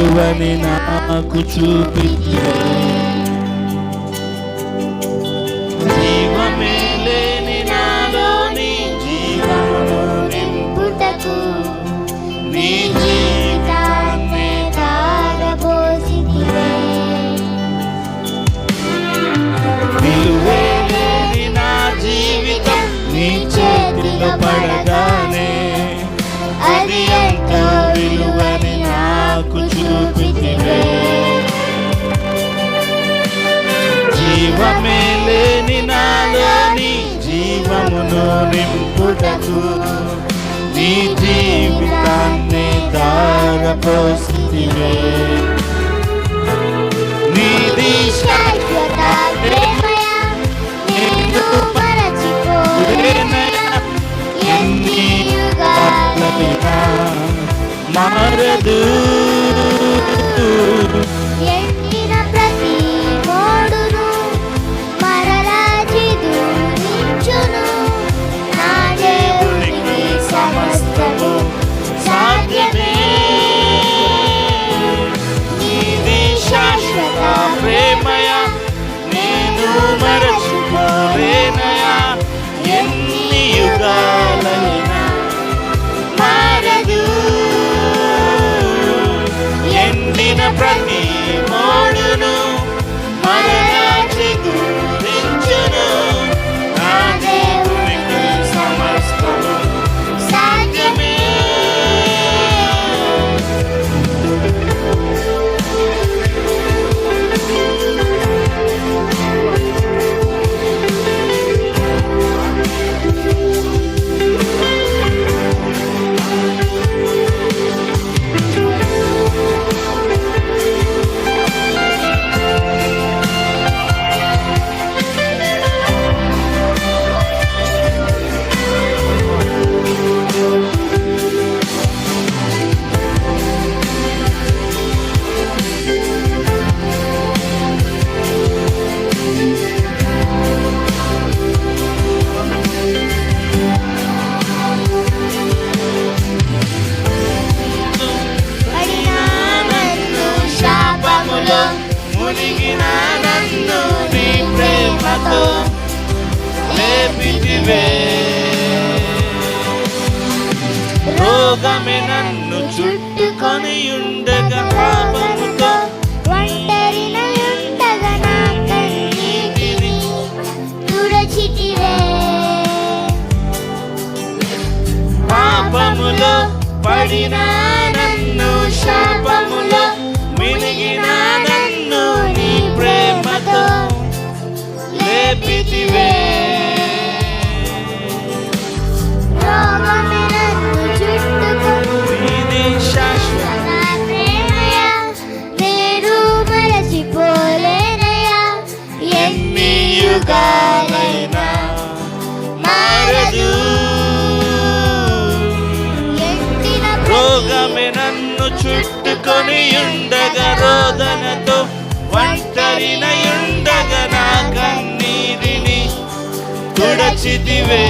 నీవని నాకు చూపించు. జీవమే లేని నాలోని జీవమును నింపుటకు నీ జీవితాన్ని దారపోసివే నీది ఎన్ని మారదు. మునిగిన నన్ను నీ ప్రేమతో లేపితివే. రోగమే నన్ను చుట్టుకొని ఉండగా పాపముతో పాపములో పడినా నీ యుగాలైనా మారదు. రోగమే నన్ను చుట్టుకొని ఉండగా రోదనతో ఒంటరినయుండగా నా కన్నీరిని తుడచిదివే